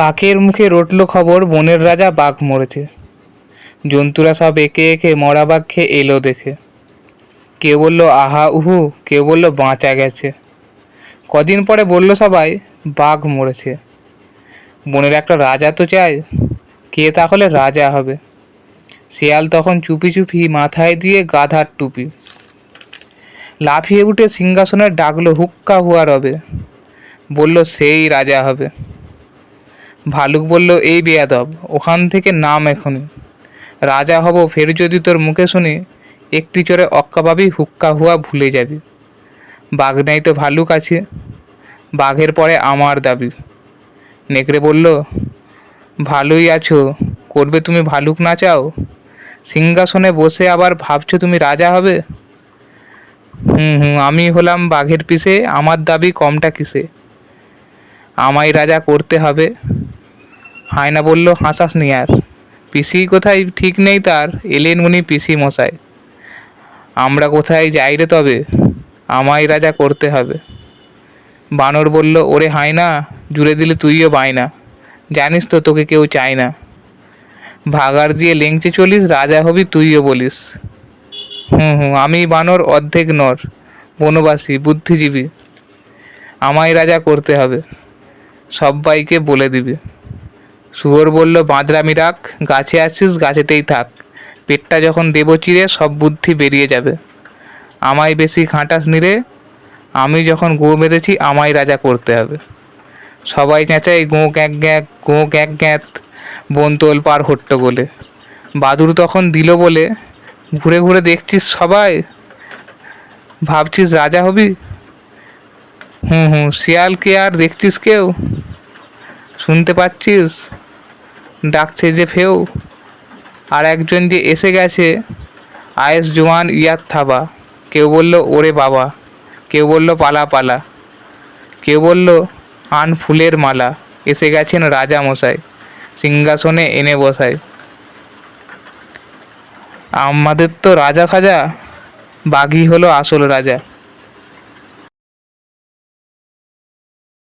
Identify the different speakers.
Speaker 1: কাকের মুখে রটল খবর, বনের রাজা বাঘ মরেছে। জন্তুরা সব একে একে মরা বাঘ খেয়ে এলো দেখে। কেউ বলল, আহা, উহু! কেউ বলল, বাঁচা গেছে। কদিন পরে বলল সবাই, বাঘ মরেছে। বনের একটা রাজা তো চাই, কে তাহলে রাজা হবে? শিয়াল তখন চুপি চুপি মাথায় দিয়ে গাধার টুপি। লাফিয়ে উঠে সিংহাসনে ডাকলো, হুক্কা হুয়া রবে। বলল, সেই রাজা হবে। ভালুক বলল, এই বেয়াদব, ওখান থেকে নাম এখনই। রাজা হব, ফের যদি তোর মুখে শুনি, একটি চড়ে অক্কা পাবি হুক্কা হুয়া ভুলে যাবি। বাঘ নাই তো ভালুক আছে, বাঘের পরে আমার দাবি। নেকড়ে বলল, ভালোই আছো, করবে তুমি ভালুক না চাও? সিংহাসনে বসে আবার ভাবছ তুমি রাজা হবে? হুম হুম, আমি হলাম বাঘের পিসে আমার দাবি কমটা কিসে? আমায় রাজা করতে হবে। হায়না বলল, হাসাস নি আর। পিসি কোথায়? ঠিক নেই তার। এলেন উনি পিসি মশাই। আমরা কোথায় যাই রে তবে? আমায় রাজা করতে হবে। বানর বলল, ওরে হায়না, জুড়ে দিলে তুইও বায়না। জানিস তো তোকে কেউ চায় না। ভাগার দিয়ে লেংচে চলিস, রাজা হবি তুইও বলিস। হুম হুম, আমি বানর, অর্ধেক নর, বনবাসী, বুদ্ধিজীবী। আমায় রাজা করতে হবে। সব্বাইকে বলে দিবি। শুয়োর বলল বাঁদরামি রাখ গাছে আছিস গাছেতেই থাক। পেটটা যখন দেবো চিরে, সব বুদ্ধি বেরিয়ে যাবে। আমায় বেশি খাটাস নিরে আমি যখন গো মেরেছি, আমায় রাজা করতে হবে সবাই চেঁচায়, গোঁ গ্যাক গ্যাক, গোঁ গ্যাক গ্যাত, বনতোল পার হট্টগোলে বাদুর তখন দিল বলে, ঘুরে ঘুরে দেখছিস সবাই? ভাবছিস রাজা হবি? হুম হুম শিয়ালকে আর দেখছিস কেউ? শুনতে পাচ্ছিস? ডাকছে যে ফেউ। আর একজন যে এসে গেছে, আয়েস জোয়ান ইয়ার থাবা। কেউ বলল, ওরে বাবা। কেউ বলল, পালা পালা। কেউ বলল, আন ফুলের মালা। এসে গেছেন রাজা মশাই। সিংহাসনে এনে বসায়। আমাদের তো রাজা খাজা, বাঘই হলো আসল রাজা।